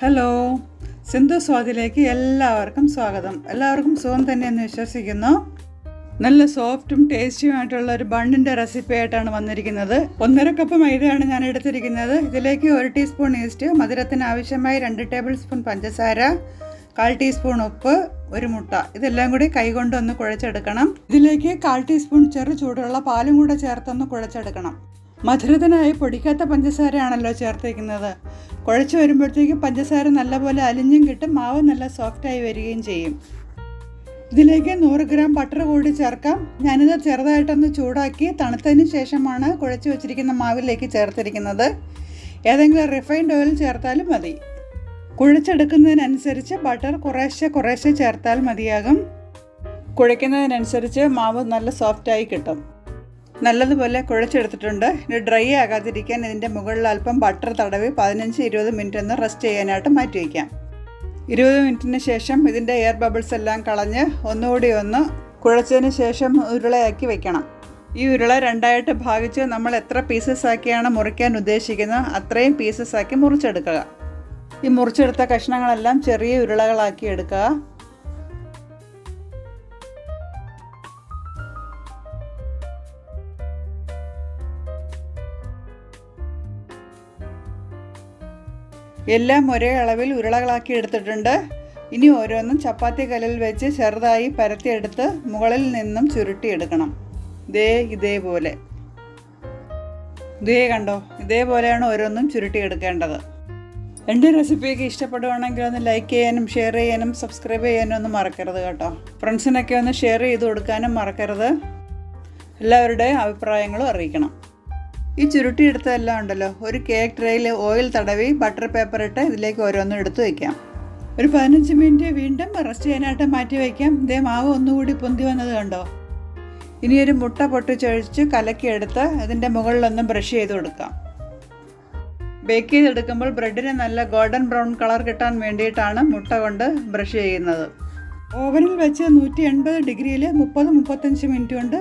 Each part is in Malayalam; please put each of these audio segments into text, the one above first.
ഹലോ സിന്ധു സ്വാദിലേക്ക് എല്ലാവർക്കും സ്വാഗതം. എല്ലാവർക്കും സുഖം തന്നെയെന്ന് വിശ്വസിക്കുന്നു. നല്ല സോഫ്റ്റും ടേസ്റ്റിയുമായിട്ടുള്ള ഒരു ബണ്ണിന്റെ റെസിപ്പി ആയിട്ടാണ് വന്നിരിക്കുന്നത്. ഒന്നര കപ്പ് മൈദയാണ് ഞാൻ എടുത്തിരിക്കുന്നത്. ഇതിലേക്ക് ഒരു ടീസ്പൂൺ ഈസ്റ്റ് മധുരത്തിന് ആവശ്യമായി രണ്ട് ടേബിൾ സ്പൂൺ പഞ്ചസാര കാൽ ടീസ്പൂൺ ഉപ്പ് ഒരു മുട്ട. ഇതെല്ലാം കൂടി കൈകൊണ്ട് ഒന്ന് കുഴച്ചെടുക്കണം. ഇതിലേക്ക് കാൽ ടീസ്പൂൺ ചെറു ചൂടുള്ള പാലും കൂടെ ചേർത്തൊന്ന് കുഴച്ചെടുക്കണം. മധുരത്തിനായി പൊടിക്കാത്ത പഞ്ചസാരയാണല്ലോ ചേർത്തേക്കുന്നത്. കുഴച്ച് വരുമ്പോഴത്തേക്കും പഞ്ചസാര നല്ലപോലെ അലിഞ്ഞും കിട്ടും മാവ് നല്ല സോഫ്റ്റായി വരികയും ചെയ്യും. ഇതിലേക്ക് നൂറ് ഗ്രാം ബട്ടർ കൂടി ചേർക്കാം. ഞാനിത് ചെറുതായിട്ടൊന്ന് ചൂടാക്കി തണുത്തതിന് ശേഷമാണ് കുഴച്ച് വെച്ചിരിക്കുന്ന മാവിലേക്ക് ചേർത്തിരിക്കുന്നത്. ഏതെങ്കിലും റിഫൈൻഡ് ഓയിൽ ചേർത്താലും മതി. കുഴച്ചെടുക്കുന്നതിനനുസരിച്ച് ബട്ടർ കുറേശ്ശെ കുറേശ്ശെ ചേർത്താൽ മതിയാകും. കുഴയ്ക്കുന്നതിനനുസരിച്ച് മാവ് നല്ല സോഫ്റ്റായി കിട്ടും. നല്ലതുപോലെ കുഴച്ചെടുത്തിട്ടുണ്ട്. ഇത് ഡ്രൈ ആകാതിരിക്കാൻ ഇതിന്റെ മുകളിൽ അല്പം ബട്ടർ തടവി പതിനഞ്ച് ഇരുപത് മിനിറ്റ് ഒന്ന് റെസ്റ്റ് ചെയ്യാനായിട്ട് മാറ്റി വയ്ക്കാം ഇരുപത് മിനിറ്റിന് ശേഷം ഇതിന്റെ എയർ ബബിൾസ് എല്ലാം കളഞ്ഞ് ഒന്നുകൂടി ഒന്ന് കുഴച്ചതിന് ശേഷം ഉരുളയാക്കി വെക്കണം. ഈ ഉരുള രണ്ടായിട്ട് ഭാഗിച്ച് നമ്മൾ എത്ര പീസസ് ആക്കിയാണ് മുറിക്കാൻ ഉദ്ദേശിക്കുന്നത് അത്രയും പീസസ് ആക്കി മുറിച്ചെടുക്കുക. ഈ മുറിച്ചെടുത്ത കഷ്ണങ്ങളെല്ലാം ചെറിയ ഉരുളകളാക്കി എടുക്കുക. എല്ലാം ഒരേ അളവിൽ ഉരുളകളാക്കി എടുത്തിട്ടുണ്ട്. ഇനി ഓരോന്നും ചപ്പാത്തി കല്ലിൽ വെച്ച് ചെറുതായി പരത്തിയെടുത്ത് മുകളിൽ നിന്നും ചുരുട്ടിയെടുക്കണം. ദേ ഇതേപോലെ. ദേ കണ്ടോ ഇതേപോലെയാണ് ഓരോന്നും ചുരുട്ടിയെടുക്കേണ്ടത്. എന്റെ റെസിപ്പിയൊക്കെ ഇഷ്ടപ്പെടുവാണെങ്കിൽ ഒന്ന് ലൈക്ക് ചെയ്യാനും ഷെയർ ചെയ്യാനും സബ്സ്ക്രൈബ് ചെയ്യാനും ഒന്നും മറക്കരുത് കേട്ടോ. ഫ്രണ്ട്സിനൊക്കെ ഒന്ന് ഷെയർ ചെയ്ത് കൊടുക്കാനും മറക്കരുത്. എല്ലാവരുടെയും അഭിപ്രായങ്ങളും അറിയിക്കണം. ഈ ചുരുട്ടിയെടുത്തതെല്ലാം ഉണ്ടല്ലോ. ഒരു കേക്ക് ട്രേയിൽ ഓയിൽ തടവി ബട്ടർ പേപ്പർ ഇട്ട് ഇതിലേക്ക് ഓരോന്നും എടുത്തു വയ്ക്കാം ഒരു പതിനഞ്ച് മിനിറ്റ് വീണ്ടും റെസ്റ്റ് ചെയ്യാനായിട്ട് മാറ്റി വയ്ക്കാം ഇതേ മാവ് ഒന്നുകൂടി പൊന്തി വന്നത് കണ്ടോ? ഇനി ഒരു മുട്ട പൊട്ടിച്ചൊഴിച്ച് കലക്കിയെടുത്ത് അതിന്റെ മുകളിലൊന്നും ബ്രഷ് ചെയ്ത് കൊടുക്കാം. ബേക്ക് ചെയ്തെടുക്കുമ്പോൾ ബ്രെഡിന് നല്ല ഗോൾഡൻ ബ്രൗൺ കളർ കിട്ടാൻ വേണ്ടിയിട്ടാണ് മുട്ട കൊണ്ട് ബ്രഷ് ചെയ്യുന്നത്. ഓവനിൽ വെച്ച് നൂറ്റി എൺപത് ഡിഗ്രിയിൽ മുപ്പത് മുപ്പത്തഞ്ച് മിനിറ്റ് കൊണ്ട്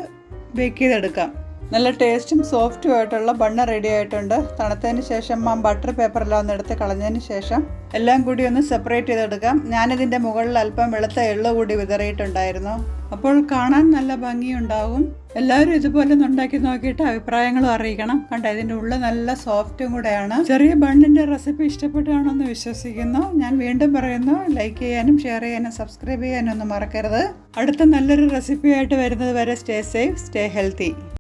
ബേക്ക് ചെയ്തെടുക്കാം. നല്ല ടേസ്റ്റും സോഫ്റ്റും ആയിട്ടുള്ള ബണ്ണ് റെഡി ആയിട്ടുണ്ട്. തണുത്തതിന് ശേഷം ആ ബട്ടർ പേപ്പറെല്ലാം ഒന്ന് എടുത്ത് കളഞ്ഞതിന് ശേഷം എല്ലാം കൂടി ഒന്ന് സെപ്പറേറ്റ് ചെയ്തെടുക്കാം. ഞാനിതിന്റെ മുകളിൽ അല്പം വെളുത്ത എള്ള് കൂടി വിതറിയിട്ടുണ്ടായിരുന്നു. അപ്പോൾ കാണാൻ നല്ല ഭംഗിയുണ്ടാകും. എല്ലാവരും ഇതുപോലെ ഒന്ന് ഉണ്ടാക്കി നോക്കിയിട്ട് അഭിപ്രായങ്ങളും അറിയിക്കണം. കണ്ട ഇതിന്റെ ഉള്ളിൽ നല്ല സോഫ്റ്റും കൂടെയാണ്. ചെറിയ ബണ്ണിന്റെ റെസിപ്പി ഇഷ്ടപ്പെട്ടാണെന്ന് വിശ്വസിക്കുന്നു. ഞാൻ വീണ്ടും പറയുന്നു ലൈക്ക് ചെയ്യാനും ഷെയർ ചെയ്യാനും സബ്സ്ക്രൈബ് ചെയ്യാനും ഒന്നും മറക്കരുത്. അടുത്ത നല്ലൊരു റെസിപ്പിയായിട്ട് വരുന്നത് വരെ സ്റ്റേ സേഫ് സ്റ്റേ ഹെൽത്തി